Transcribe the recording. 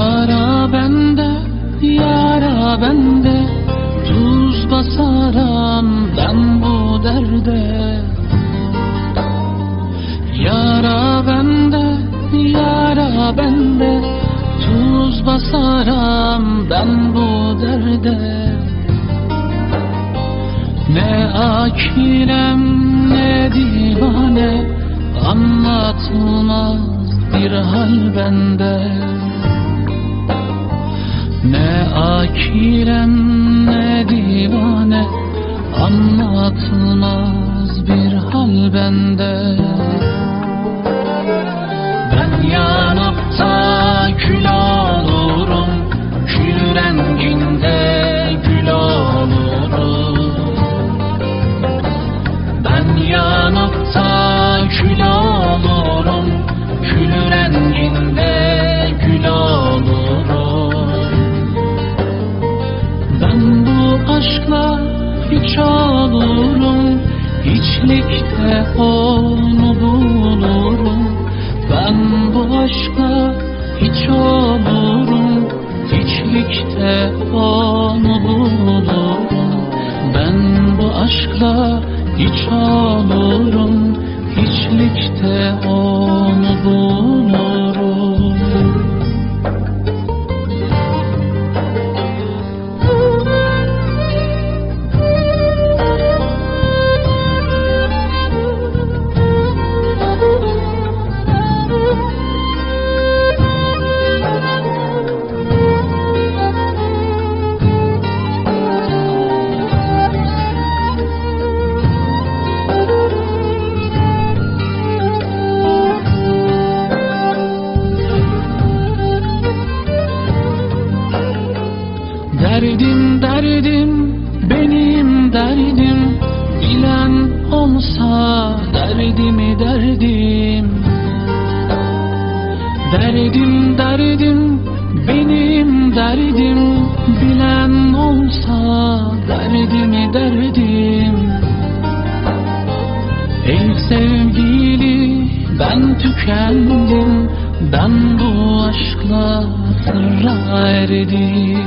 Yara bende, yara bende Tuz basaram ben bu derde. Yara bende, yara bende Tuz basaram ben bu derde. Ne akilem ne divane Anlatılmaz bir hal bende Ne akilem ne divane Anlatılmaz bir hal bende hiç olurum Hiçlikte onu bulurum. Ben bu aşkla hiç olurum Hiçlikte onu bulurum. Ben bu aşkla hiç olurum Derdim derdim benim derdim. Bilen olsa derdimi derdim. Derdim derdim benim derdim. Bilen olsa derdimi derdim. Ey sevgili ben tükendim. Ben bu aşkla sırra erdim